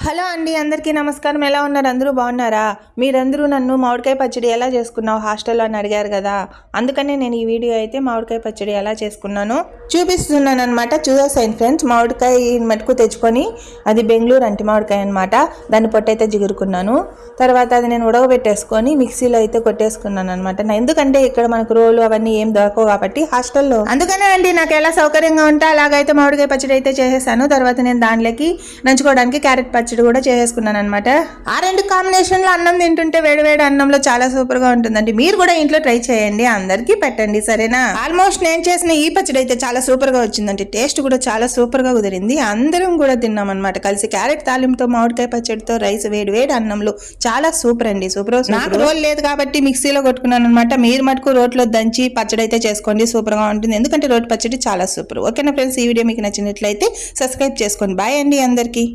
Hello అండి అందరికీ నమస్కారం. ఎలా ఉన్నారు? అందరూ బాగున్నారా? మీరందరూ నన్ను మామిడికాయ పచ్చడి ఎలా చేసుకున్నావు? హాస్టల్లో అని అడిగారు కదా. అందుకనే నేను ఈ వీడియో అయితే మామిడికాయ పచ్చడి ఎలా చేసుకున్నాను చూపిస్తున్నాను అనమాట చూసేసాను ఫ్రెండ్స్. మామిడికాయ మటుకు తెచ్చుకొని అది బెంగళూరు అంటి మామిడికాయ అనమాట దాన్ని పొట్టయితే జిగురుకున్నాను. తర్వాత అది నేను ఉడకబెట్టేసుకొని మిక్సీలో అయితే కొట్టేసుకున్నాను అనమాట ఎందుకంటే ఇక్కడ మనకు రోలు అవన్నీ ఏం దొరకవు కాబట్టి హాస్టల్లో. అందుకనే అండి నాకు ఎలా సౌకర్యంగా ఉంటే అలాగైతే మామిడికాయ పచ్చడి అయితే చేసేసాను. తర్వాత నేను దాంట్లోకి నంచుకోవడానికి క్యారెట్ పచ్చడి కూడా చేసేసుకున్నాను అనమాట ఆ రెండు కాంబినేషన్లో అన్నం తింటుంటే వేడివేడి అన్నంలో చాలా సూపర్గా ఉంటుందండి. మీరు కూడా ఇంట్లో ట్రై చేయండి అందరికీ పెట్టండి సరేనా? ఆల్మోస్ట్ నేను చేసిన ఈ పచ్చడి అయితే చాలా సూపర్గా వచ్చిందండి. టేస్ట్ కూడా చాలా సూపర్గా కుదిరింది. అందరం కూడా తిన్నాం అనమాట కలిసి క్యారెట్ తాలింపుతో మామిడికాయ పచ్చడితో రైస్ వేడి వేడి అన్నంలో చాలా సూపర్ అండి. సూపర్ నాకు రోల్ లేదు కాబట్టి మిక్సీలో కొట్టుకున్నాను అనమాట మీరు మటుకు రోట్లో దంచి పచ్చడి అయితే చేసుకోండి సూపర్గా ఉంటుంది. ఎందుకంటే రోటి పచ్చడి చాలా సూపర్ ఓకేనా ఫ్రెండ్స్? ఈ వీడియో మీకు నచ్చినట్లయితే సబ్స్క్రైబ్ చేసుకోండి. బాయ్ అండి అందరికీ.